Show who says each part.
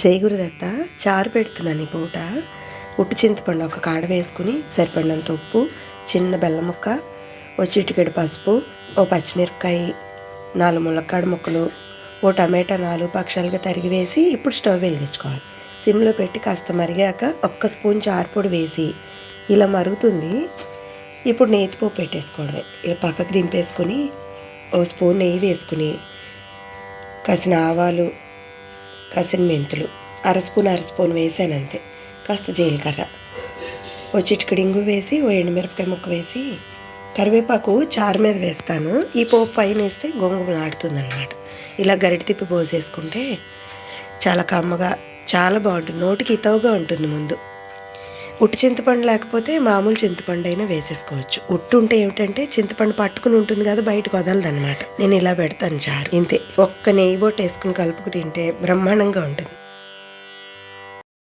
Speaker 1: జై గురుదత్త చారు పెడుతున్నాను ఈ పూట. ఉట్టు చింతపండు ఒక కాడ వేసుకుని సరిపడినంత ఉప్పు చిన్న బెల్లం ముక్క ఓ చిటికెడు పసుపు ఓ పచ్చిమిరపకాయ నాలుగు ములక్కాడ ముక్కలు ఓ టమాటా నాలుగు పక్షాలుగా తరిగి వేసి ఇప్పుడు స్టవ్ వెలిగించుకోవాలి. సిమ్లో పెట్టి కాస్త మరిగాక ఒక్క స్పూన్ చారుపొడి వేసి ఇలా మరుగుతుంది. ఇప్పుడు నేతిపోపు పెట్టేసుకోవడమే. ఇలా పక్కకు దింపేసుకొని ఓ స్పూన్ నెయ్యి వేసుకుని కాసిన ఆవాలు కాసిన మెంతులు అర స్పూన్ అర స్పూన్ వేసాను అంతే కాస్త జీలకర్ర. ఓ చిటికడింగు వేసి ఓ ఎండుమిరపకాయ ముక్క వేసి కరివేపాకు చారు మీద వేస్తాను. ఈ పోపు పైన వేస్తే గొంగు నాడుతుంది ఇలా గరిటి తిప్పి పోసేసుకుంటే చాలా కమ్మగా చాలా బాగుంటుంది. నోటికి ఇతవుగా ఉంటుంది ముందు. ఉట్టు చింతపండు లేకపోతే మామూలు చింతపండు అయినా వేసేసుకోవచ్చు. ఉట్టు ఉంటే ఏమిటంటే చింతపండు పట్టుకుని ఉంటుంది కదా బయటకు వదలదనమాట నేను ఇలా పెడతాను చారు. ఇంతే. ఒక్క నెయ్యి బొట్టు వేసుకుని కలుపుకు తింటే బ్రహ్మాండంగా ఉంటుంది.